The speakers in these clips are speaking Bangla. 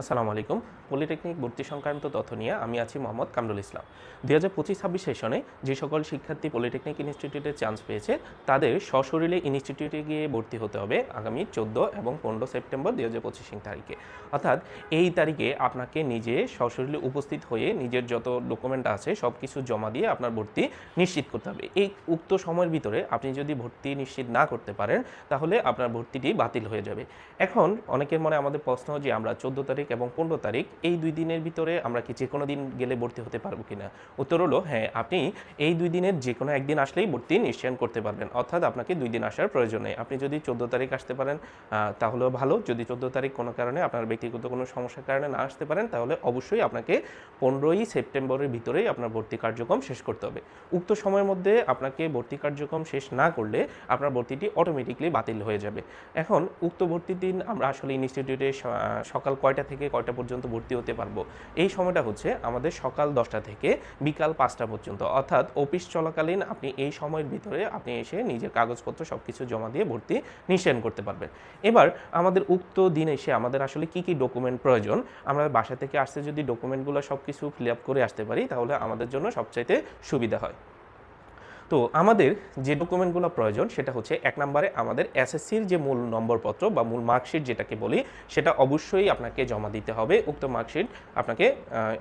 আসসালামু আলাইকুম। পলিটেকনিক ভর্তি সংক্রান্ত তথ্য নিয়ে আমি আছি মোহাম্মদ কামরুল ইসলাম। দু হাজার পঁচিশ ছাব্বিশ সেশনে যে সকল শিক্ষার্থী পলিটেকনিক ইনস্টিটিউটে চান্স পেয়েছে, তাদের সশরীরে ইনস্টিটিউটে গিয়ে ভর্তি হতে হবে আগামী চোদ্দ এবং পনেরো সেপ্টেম্বর দু হাজার পঁচিশ তারিখে। অর্থাৎ এই তারিখে আপনাকে নিজে সশরীরে উপস্থিত হয়ে নিজের যত ডকুমেন্ট আছে সব কিছু জমা দিয়ে আপনার ভর্তি নিশ্চিত করতে হবে। এই উক্ত সময়ের ভিতরে আপনি যদি ভর্তি নিশ্চিত না করতে পারেন, তাহলে আপনার ভর্তিটি বাতিল হয়ে যাবে। এখন অনেকের মনে আমাদের প্রশ্ন যে আমরা চোদ্দ তারিখ এবং পনেরো তারিখ, এই দুই দিনের ভিতরে আমরা কি যে কোনো দিন গেলে ভর্তি হতে পারব কিনা? উত্তর হলো হ্যাঁ আপনি এই দুই দিনের যে কোনো একদিন আসলেই ভর্তি নিশ্চয়ন করতে পারবেন। অর্থাৎ আপনাকে দুই দিন আসার প্রয়োজন নেই। আপনি যদি চোদ্দ তারিখ আসতে পারেন তাহলেও ভালো। যদি চোদ্দ তারিখ কোনো কারণে আপনার ব্যক্তিগত কোনো সমস্যার কারণে না আসতে পারেন, তাহলে অবশ্যই আপনাকে পনেরোই সেপ্টেম্বরের ভিতরেই আপনার ভর্তি কার্যক্রম শেষ করতে হবে। উক্ত সময়ের মধ্যে আপনাকে ভর্তি কার্যক্রম শেষ না করলে আপনার ভর্তিটি অটোমেটিকলি বাতিল হয়ে যাবে। এখন উক্ত ভর্তির দিন আমরা আসলে ইনস্টিটিউটে সকাল কয়টা থেকে কয়টা পর্যন্ত ভর্তি হতে পারব? এই সময়টা হচ্ছে আমাদের সকাল দশটা থেকে বিকাল পাঁচটা পর্যন্ত। অর্থাৎ অফিস চলাকালীন আপনি এই সময়ের ভিতরে আপনি এসে নিজের কাগজপত্র সব কিছু জমা দিয়ে ভর্তি নিশ্চয়ন করতে পারবেন। এবার আমাদের উক্ত দিন এসে আমাদের আসলে কি কি ডকুমেন্ট প্রয়োজন, আমরা বাসা থেকে আসতে যদি ডকুমেন্টগুলো সব কিছু ফিল আপ করে আসতে পারি, তাহলে আমাদের জন্য সবচাইতে সুবিধা হয়। তো আমাদের যে ডকুমেন্টগুলো প্রয়োজন, সেটা হচ্ছে এক নম্বরে আমাদের এসএসসির যে মূল নম্বরপত্র বা মূল মার্কশিট যেটাকে বলি, সেটা অবশ্যই আপনাকে জমা দিতে হবে। উক্ত মার্কশিট আপনাকে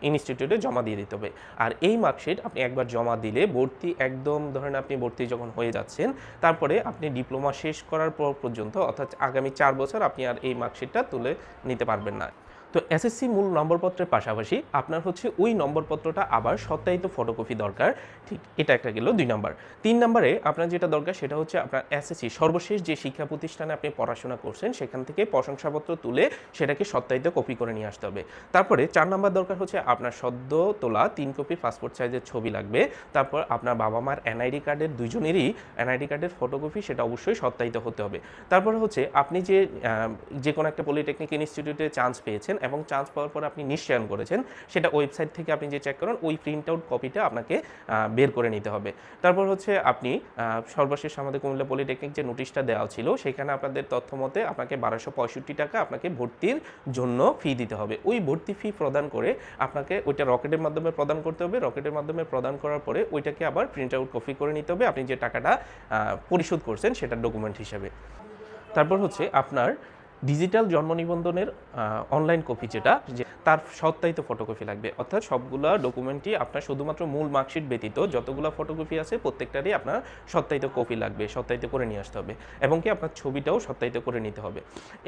ইনস্টিটিউটে জমা দিয়ে দিতে হবে। আর এই মার্কশিট আপনি একবার জমা দিলে ভর্তি একদম ধরেন আপনি ভর্তি যখন হয়ে যাচ্ছেন, তারপরে আপনি ডিপ্লোমা শেষ করার পর পর্যন্ত, অর্থাৎ আগামী চার বছর আপনি আর এই মার্কশিটটা তুলে নিতে পারবেন না। তো এসএসসি মূল নম্বরপত্রের পাশাপাশি আপনার হচ্ছে ওই নম্বরপত্রটা আবার সত্যায়িত ফটোকপি দরকার। ঠিক এটা একটা গেল দুই নম্বর। তিন নম্বরে আপনার যেটা দরকার সেটা হচ্ছে আপনার এসএসসি সর্বশেষ যে শিক্ষা প্রতিষ্ঠানে আপনি পড়াশোনা করছেন সেখান থেকে প্রশংসাপত্র তুলে সেটাকে সত্যায়িত কপি করে নিয়ে আসতে হবে। তারপরে চার নম্বর দরকার হচ্ছে আপনার সদ্য তোলা তিন কপি পাসপোর্ট সাইজের ছবি লাগবে। তারপর আপনার বাবা মার এনআইডি কার্ডের দুজনেরই এনআইডি কার্ডের ফটোকপি সেটা অবশ্যই সত্যায়িত হতে হবে। তারপরে হচ্ছে আপনি যে যে কোনো একটা পলিটেকনিক ইনস্টিটিউটে চান্স পেয়েছেন এবং চান্স পাওয়ার পর আপনি নিশ্চয়ন করেছেন, সেটা ওয়েবসাইট থেকে আপনি যে চেক করেন, ওই প্রিন্ট আউট কপিটা আপনাকে বের করে নিতে হবে। তারপর হচ্ছে আপনি সর্বশেষ আমাদের কুমিল্লা পলিটেকনিক যে নোটিশটা দেওয়া ছিল, সেখানে আপনাদের তথ্য মতে আপনাকে বারোশো পঁয়ষট্টি টাকা আপনাকে ভর্তির জন্য ফি দিতে হবে। ওই ভর্তি ফি প্রদান করে আপনাকে ওইটা রকেটের মাধ্যমে প্রদান করতে হবে, রকেটের মাধ্যমে প্রদান করার পরে ওইটাকে আবার প্রিন্ট আউট কপি করে নিতে হবে। আপনি যে টাকাটা পরিশোধ করছেন, সেটার ডকুমেন্ট হিসাবে। তারপর হচ্ছে আপনার ডিজিটাল জন্ম নিবন্ধনের অনলাইন কপি যেটা, যে তার সত্যায়িত ফটোকপি লাগবে। অর্থাৎ সবগুলা ডকুমেন্টই আপনার শুধুমাত্র মূল মার্কশিট ব্যতীত যতগুলো ফটোকপি আছে, প্রত্যেকটারই আপনার সত্যায়িত কপি লাগবে, সত্যায়িত করে নিয়ে আসতে হবে। এবং কি আপনার ছবিটাও সত্যায়িত করে নিতে হবে।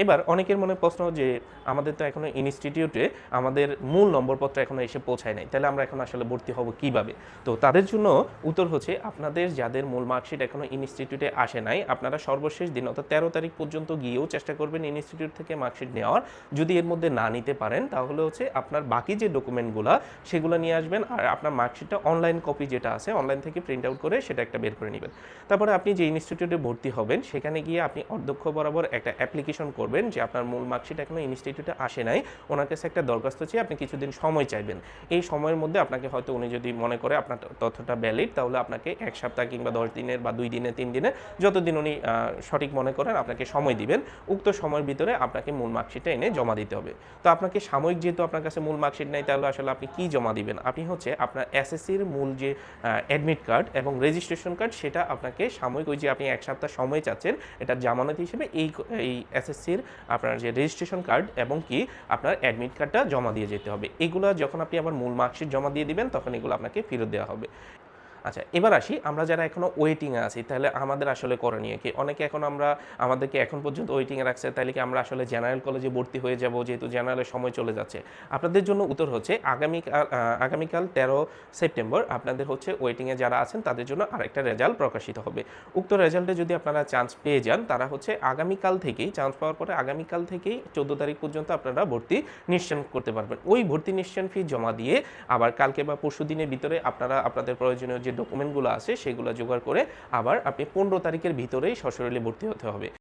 এবার অনেকের মনে প্রশ্ন যে, আমাদের তো এখনও ইনস্টিটিউটে আমাদের মূল নম্বরপত্র এখনও এসে পৌঁছায় নাই, তাহলে আমরা এখন আসলে ভর্তি হব কীভাবে? তো তাদের জন্য উত্তর হচ্ছে, আপনাদের যাদের মূল মার্কশিট এখনও ইনস্টিটিউটে আসে নাই, আপনারা সর্বশেষ দিন, অর্থাৎ তেরো তারিখ পর্যন্ত গিয়েও চেষ্টা করবেন ইনস্টিটিউট থেকে মার্কশিট নেওয়ার যদি এর মধ্যে না নিতে পারেন, তাহলে হচ্ছে আপনার বাকি যে ডকুমেন্টগুলো সেগুলো নিয়ে আসবেন আর আপনার মার্কশিটটা অনলাইন কপি যেটা আছে অনলাইন থেকে প্রিন্ট আউট করে সেটা একটা বের করে নেবেন। তারপরে আপনি যে ইনস্টিটিউটে ভর্তি হবেন, সেখানে গিয়ে আপনি অধ্যক্ষ বরাবর একটা অ্যাপ্লিকেশন করবেন যে আপনার মূল মার্কশিট এখনও ইনস্টিটিউটে আসে নাই, ওনার কাছে একটা দরখাস্ত চেয়ে আপনি কিছুদিন সময় চাইবেন। এই সময়ের মধ্যে আপনাকে হয়তো উনি যদি মনে করে আপনার তথ্যটা ভ্যালিড তাহলে আপনাকে এক সপ্তাহ কিংবা দশ দিনের বা দুই দিনে, তিন দিনে, যতদিন উনি সঠিক মনে করেন আপনাকে সময় দিবেন। উক্ত সময়ের ভিতরে আপনাকে মূল মার্কশিটটা এনে জমা দিতে হবে। তো আপনাকে সাময়িক যেহেতু আপনার কাছে মূল মার্কশিট নেই, তাহলে আসলে আপনি কি জমা দিবেন? আপনি হচ্ছে আপনার এসএসসির মূল যে অ্যাডমিট কার্ড এবং রেজিস্ট্রেশন কার্ড সেটা আপনাকে সাময়িক ওই যে আপনি এক সপ্তাহ সময় চাচ্ছেন, এটা জামানত হিসেবে এই এই এসএসসির আপনার যে রেজিস্ট্রেশন কার্ড এবং কি আপনার অ্যাডমিট কার্ডটা জমা দিয়ে যেতে হবে। এগুলো যখন আপনি আবার মূল মার্কশিট জমা দিয়ে দিবেন, তখন এগুলো আপনাকে ফেরত দেওয়া হবে। আচ্ছা এবার আসি, আমরা যারা এখনও ওয়েটিংয়ে আছি, তাহলে আমাদের আসলে করণীয় কি? অনেকে এখন আমরা, আমাদেরকে এখন পর্যন্ত ওয়েটিংয়ে রাখছে, তাহলে কি আমরা আসলে জেনারেল কলেজে ভর্তি হয়ে যাব, যেহেতু জেনারেলের সময় চলে যাচ্ছে? আপনাদের জন্য উত্তর হচ্ছে আগামী আগামীকাল তেরো সেপ্টেম্বর আপনাদের হচ্ছে ওয়েটিংয়ে যারা আছেন, তাদের জন্য আরেকটা রেজাল্ট প্রকাশিত হবে। উক্ত রেজাল্টে যদি আপনারা চান্স পেয়ে যান, তারা হচ্ছে আগামীকাল থেকেই চান্স পাওয়ার পরে আগামীকাল থেকেই চোদ্দ তারিখ পর্যন্ত আপনারা ভর্তি নিশ্চয়ন করতে পারবেন। ওই ভর্তি নিশ্চয়ন ফি জমা দিয়ে, আবার কালকে বা পরশু দিনের ভিতরে আপনারা, আপনাদের প্রয়োজনীয় যে ডকুমেন্টগুলো আছে সেগুলো জোগাড় করে আবার আপনি পনেরো তারিখের ভিতরেই সশরীরে ভর্তি হতে হবে।